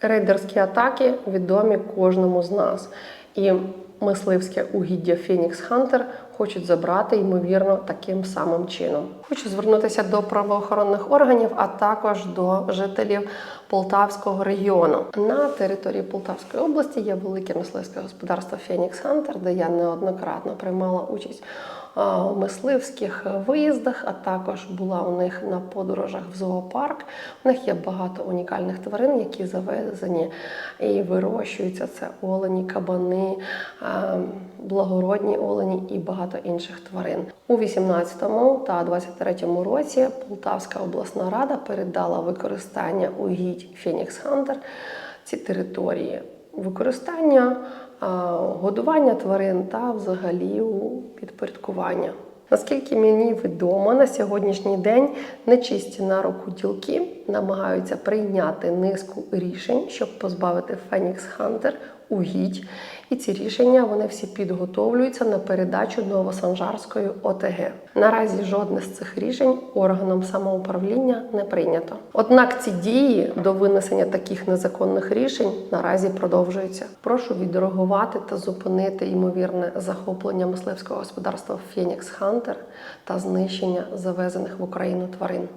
Рейдерські атаки відомі кожному з нас. І мисливське угіддя Фінікс Хантер хочуть забрати, ймовірно, таким самим чином. Хочу звернутися до правоохоронних органів, а також до жителів Полтавського регіону. На території Полтавської області є велике мисливське господарство Фінікс Хантер, де я неоднократно приймала участь у мисливських виїздах, а також була у них на подорожах в зоопарк. У них є багато унікальних тварин, які завезені і вирощуються. Це олені, кабани, благородні олені і багато інших тварин. У 18 та 23 році Полтавська обласна рада передала використання угідь Фінікс Хантер ці території використання, годування тварин та взагалі у підпорядкування. Наскільки мені відомо, на сьогоднішній день нечисті на руку ділки намагаються прийняти низку рішень, щоб позбавити Фенікс Хантер угідь. І ці рішення вони всі підготовлюються на передачу Новосанжарської ОТГ. Наразі жодне з цих рішень органом самоуправління не прийнято. Однак ці дії до винесення таких незаконних рішень наразі продовжуються. Прошу відреагувати та зупинити ймовірне захоплення мисливського господарства Фенікс Хантер та знищення завезених в Україну тварин.